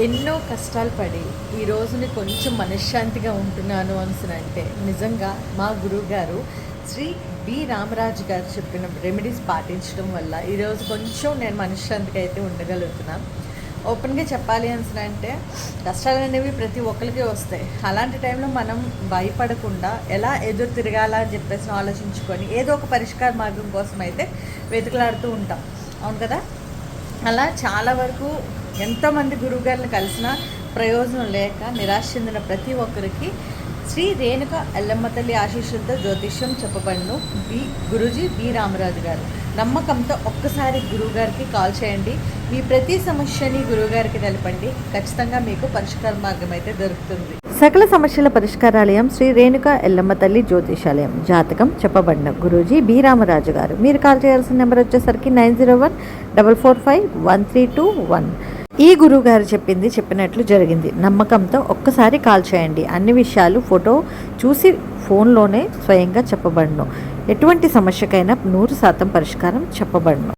ఎన్నో కష్టాలు పడి ఈ రోజుని కొంచెం మనశ్శాంతిగా ఉంటున్నాను అంటే నిజంగా మా గురువు గారు శ్రీ బి రామరాజు గారు చెప్పిన రెమెడీస్ పాటించడం వల్ల ఈరోజు కొంచెం నేను మనశ్శాంతిగా అయితే ఉండగలుగుతున్నాను ఓపెన్గా చెప్పాలి అంటే కష్టాలు అనేవి ప్రతి ఒక్కరికి వస్తాయి. అలాంటి టైంలో మనం భయపడకుండా ఎలా ఎదురు తిరగాల అని చెప్పేసి ఆలోచించుకొని ఏదో ఒక పరిష్కార మార్గం కోసం అయితే వెతుకులాడుతూ ఉంటాం. అవును కదా? అలా చాలా వరకు ఎంతోమంది గురువుగారిని కలిసినా ప్రయోజనం లేక నిరాశ చెందిన ప్రతి ఒక్కరికి శ్రీ రేణుక ఎల్లమ్మ తల్లి ఆశీస్సులతో జ్యోతిష్యం చెప్పబడును. బి. గురుజీ బి. రామరాజు గారు. నమ్మకంతో ఒక్కసారి గురువుగారికి కాల్ చేయండి. మీ ప్రతి సమస్యని గురువుగారికి తెలపండి. ఖచ్చితంగా మీకు పరిష్కార మార్గం అయితే దొరుకుతుంది. సకల సమస్యల పరిష్కారాలయం శ్రీ రేణుక ఎల్లమ్మ తల్లి జ్యోతిషాలయం జాతకం చెప్పబడిన గురూజీ బి. రామరాజు గారు. మీరు కాల్ చేయాల్సిన నెంబర్ వచ్చేసరికి nine zero one double four five one three two one. ఈ గురువు గారు చెప్పింది చెప్పినట్లు జరిగింది. నమ్మకంతో ఒక్కసారి కాల్ చేయండి. అన్ని విషయాలు ఫోటో చూసి ఫోన్లోనే స్వయంగా చెప్పబడను. ఎటువంటి సమస్యకైనా నూరు శాతం పరిష్కారం చెప్పబడను.